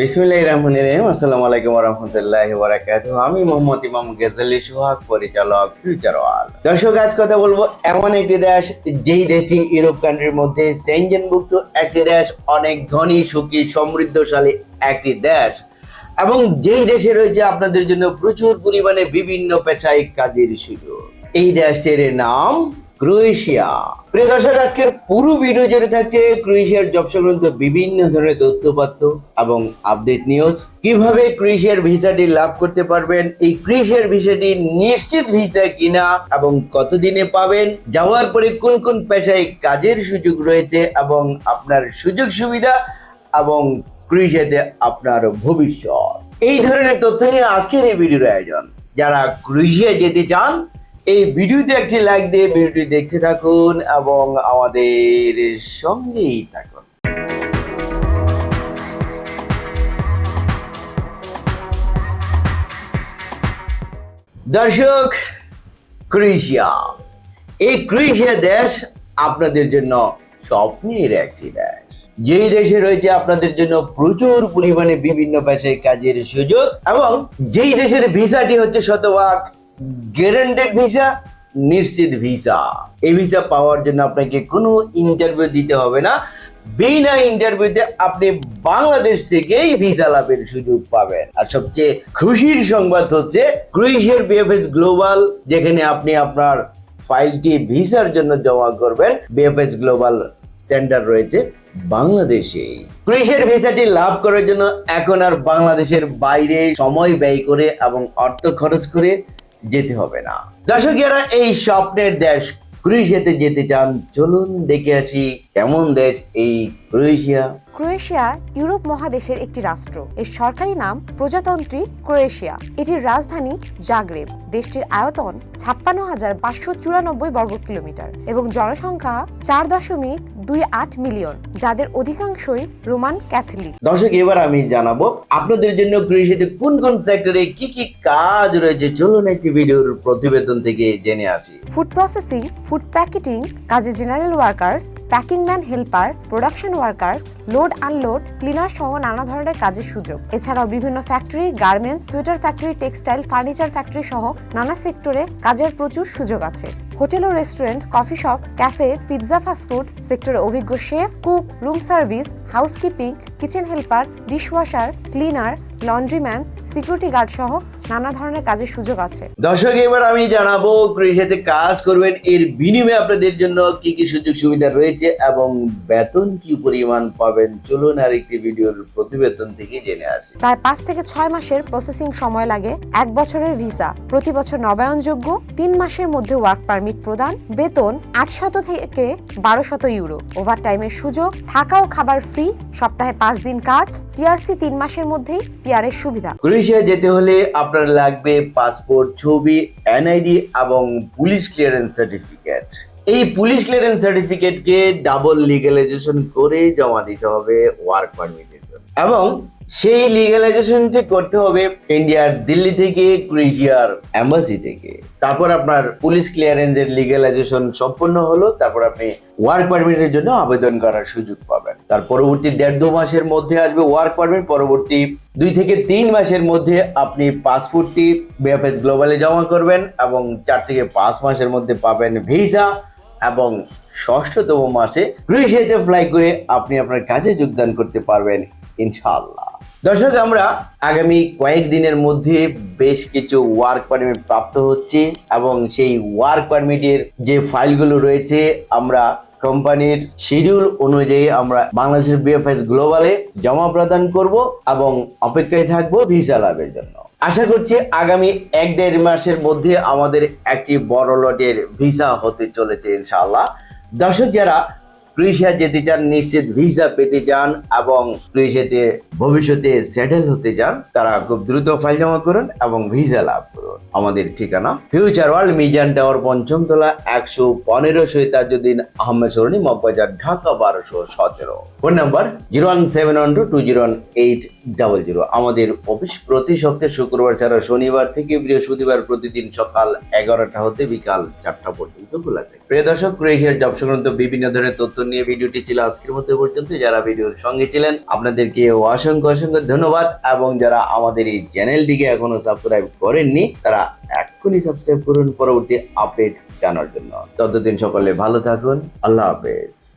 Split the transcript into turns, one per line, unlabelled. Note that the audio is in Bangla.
বিসমিল্লাহ রহমান রহিম। আসসালামু আলাইকুম রহমতুল্লাহ বারাকাত আমি মোহাম্মদ ইমাম গেজালি সোহাগ, পরিচালক ফিউচার ওয়াল দর্শক, আজ কথা বলব এমন একটি দেশ, যেই দেশটি ইউরোপ কান্ট্রির মধ্যে সেঞ্জেনভুক্ত একটি দেশ, অনেক ধনী, সুখী, সমৃদ্ধশালী একটি দেশ। এবং যেই দেশে রয়েছে আপনাদের জন্য প্রচুর পরিমাণে বিভিন্ন পেশায় কাজের সুযোগ। এই দেশটির নাম ক্রোয়েশিয়া। প্রিয় দর্শক, আজকের পুরো ভিডিও জুড়ে থাকছে ক্রোয়েশিয়ার জব সংক্রান্ত বিভিন্ন ধরনের তথ্যপাত্র এবং আপডেট নিউজ কীভাবে ক্রোয়েশিয়ার ভিসাটি লাভ করতে পারবেন, এই ক্রোয়েশিয়ার ভিসাটি নিশ্চিত ভিসা কিনা এবং কতদিনে পাবেন, যাওয়ার পরে কোন কোন পেশায় কাজের সুযোগ রয়েছে এবং আপনার সুযোগ সুবিধা এবং ক্রোয়েশিয়াতে আপনার ভবিষ্যৎ। এই ধরনের তথ্য নিয়ে আজকের এই ভিডিওর আয়োজন। যারা ক্রোয়েশিয়া যেতে চান এই ভিডিওতে একটি লাইক দিয়ে ভিডিওটি দেখতে থাকুন এবং আমাদের সঙ্গেই থাকুন। দর্শক, ক্রোয়েশিয়া। এই ক্রোয়েশিয়া দেশ আপনাদের জন্য স্বপ্নের একটি দেশ। যেই দেশে রয়েছে আপনাদের জন্য প্রচুর পরিমাণে বিভিন্ন পেশায় কাজের সুযোগ এবং যেই দেশের ভিসাটি হচ্ছে শতভাগ গ্যারান্টেড ভিসা নিশ্চিত ভিসা এই ভিসা পাওয়ার জন্য আপনাকে কোনো ইন্টারভিউ দিতে হবে না। বিনা ইন্টারভিউতে আপনি বাংলাদেশ থেকেই ভিসা লাভের সুযোগ পাবেন। আর সবচেয়ে খুশির সংবাদ হচ্ছে ক্রোয়েশিয়ার বিএফএস গ্লোবাল যেখানে আপনি আপনার ফাইলটি ভিসার জন্য জমা করবেন। বিএফএস গ্লোবাল সেন্টার রয়েছে বাংলাদেশে। ক্রোয়েশিয়ার ভিসাটি লাভ করার জন্য এখন আর বাংলাদেশের বাইরে সময় ব্যয় করে এবং অর্থ খরচ করে যেতে হবে না। দর্শক যারা এই স্বপ্নের দেশ ক্রোয়েশিয়াতে যেতে চান, চলুন দেখে আসি কেমন দেশ এই ক্রোয়েশিয়া।
ক্রোয়েশিয়া ইউরোপ মহাদেশের একটি রাষ্ট্র। এর সরকারি নাম প্রজাতন্ত্রী ক্রোয়েশিয়া। এটির রাজধানী জাগ্রেব। দেশটির আয়তন ছাপ্পান্ন হাজার পাঁচশো চুরানব্বই বর্গ কিলোমিটার এবং জনসংখ্যা চার দশমিক দুই আট মিলিয়ন যাদের অধিকাংশই রোমান ক্যাথলিক।
দর্শক এবার আমি জানাব আপনাদের জন্য ক্রোয়েশিয়াতে কোন কোন সেক্টরে কি কি কাজ রয়েছে? চলুন একটি ভিডিওর প্রতিবেদন থেকে জেনে আসি।
ফুড প্রসেসিং ফুড প্যাকেটিং কাজে general workers packing man helper production workers load unload, cleaner সহ নানা ধরনের কাজের সুযোগ। এছাড়াও বিভিন্ন factory, garments, sweater factory, textile, furniture factory সহ নানা সেক্টরে কাজের প্রচুর সুযোগ আছে। হোটেল ও restaurant, coffee shop, cafe, pizza fast food সেক্টরে অভিজ্ঞ chef, cook, room service, housekeeping kitchen helper dishwasher cleaner laundryman security guard সহ নানা ধরনের কাজের সুযোগ আছে।
দর্শক এবার আমি জানাব ক্রোয়েশিয়াতে কাজ করবেন এর বিনিময়ে আপনাদের জন্য কি কি সুযোগ সুবিধা রয়েছে এবং বেতন কি পরিমাণ পাবেন? চলুন আর একটি ভিডিওর প্রতিবেদন থেকে জেনে আসি।
প্রায় পাঁচ থেকে ছয় মাসের প্রসেসিং সময় লাগে এক বছরের ভিসা। প্রতি বছর নবায়নযোগ্য তিন মাসের মধ্যে ওয়ার্ক পারমিট প্রদান। বেতন আটশত থেকে বারোশত ইউরো। ওভার টাইমের সুযোগ থাকা ও খাবার ফ্রি সপ্তাহে পাঁচ দিন কাজ, টিআরসি তিন মাসের মধ্যেই পিআরের সুবিধা।
ক্রোয়েশিয়া যেতে হলে আপনার লাগবে পাসপোর্ট, ছবি, এনআইডি এবং পুলিশ ক্লিয়ারেন্স সার্টিফিকেট। এই পুলিশ ক্লিয়ারেন্স সার্টিফিকেটকে ডাবল লিগালাইজেশন করে জমা দিতে হবে ওয়ার্ক পারমিটের জন্য। এবং সেই লিগালাইজেশনটি করতে হবে ইন্ডিয়ার দিল্লি থেকে, ক্রোয়েশিয়ার এম্বাসি থেকে। তারপর আপনার পুলিশ ক্লিয়ারেন্সের লিগালাইজেশন সম্পূর্ণ হলো, তারপর আপনি ওয়ার্ক পারমিটের জন্য আবেদন করার সুযোগ পাবেন। তার পরবর্তী দেড় দু মাসের মধ্যে আসবে ওয়ার্ক পারমিট পরবর্তী দুই থেকে তিন মাসের মধ্যে আপনি পাসপোর্টটি বিএফএস গ্লোবালে জমা করবেন এবং চার থেকে পাঁচ মাসের মধ্যে পাবেন ভিসা এবং ষষ্ঠতম মাসে ক্রোয়েশিয়াতে ফ্লাই করে আপনি আপনার কাজে যোগদান করতে পারবেন, ইনশাআল্লাহ। দর্শক, আমরা আগামী কয়েকদিনের মধ্যে বেশ কিছু ওয়ার্ক পারমিট প্রাপ্ত হচ্ছে এবং সেই ওয়ার্ক পারমিটের যে ফাইলগুলো রয়েছে, আমরা কোম্পানির শিডিউল অনুযায়ী আমরা বাংলাদেশের বিএফএস গ্লোবালে জমা প্রদান করব এবং অপেক্ষায় থাকব ভিসা লাভের জন্য। আশা করছি আগামী এক দেড় মাসের মধ্যে আমাদের একটি বড় লটের ভিসা হতে চলেছে ইনশাআল্লাহ। দর্শক যারা ক্রোয়েশিয়া যেতে চান, নিশ্চিত ভিসা পেতে চান এবং ক্রোয়েশিয়াতে ভবিষ্যতে সেটেল হতে চান, তারা খুব দ্রুত ফাইল জমা করুন এবং ভিসা লাভ করুন। আমাদের ঠিকানা ফিউচার ওয়ার্ল্ড মিজান টাওয়ার পঞ্চমতলা, একশো পনেরো সৈতাজুদ্দিন আহমেদ সরণি, মগবাজার, ঢাকা বারোশো সতেরো। Phone number zero one seven one two two zero one eight double zero. আমাদের অফিস প্রতি সপ্তাহে শুক্রবার ছাড়া শনিবার থেকে বৃহস্পতিবার প্রতিদিন সকাল এগারোটা হতে বিকাল চারটা পর্যন্ত খোলা থাকে। প্রিয় দর্শক, ক্রোয়েশিয়ার জব সংক্রান্ত বিভিন্ন ধরনের তথ্য নিয়ে ভিডিওটি ছিল আজকের মধ্যে পর্যন্ত। যারা ভিডিওর সঙ্গে ছিলেন, আপনাদেরকে অসংখ্য অসংখ্য ধন্যবাদ। এবং যারা আমাদের এই চ্যানেলটিকে এখনও সাবস্ক্রাইব করেননি, তারা এক্ষুনি সাবস্ক্রাইব করুন পরবর্তী আপডেট জানার জন্য। ততদিন সকলে ভালো থাকুন আল্লাহ হাফেজ।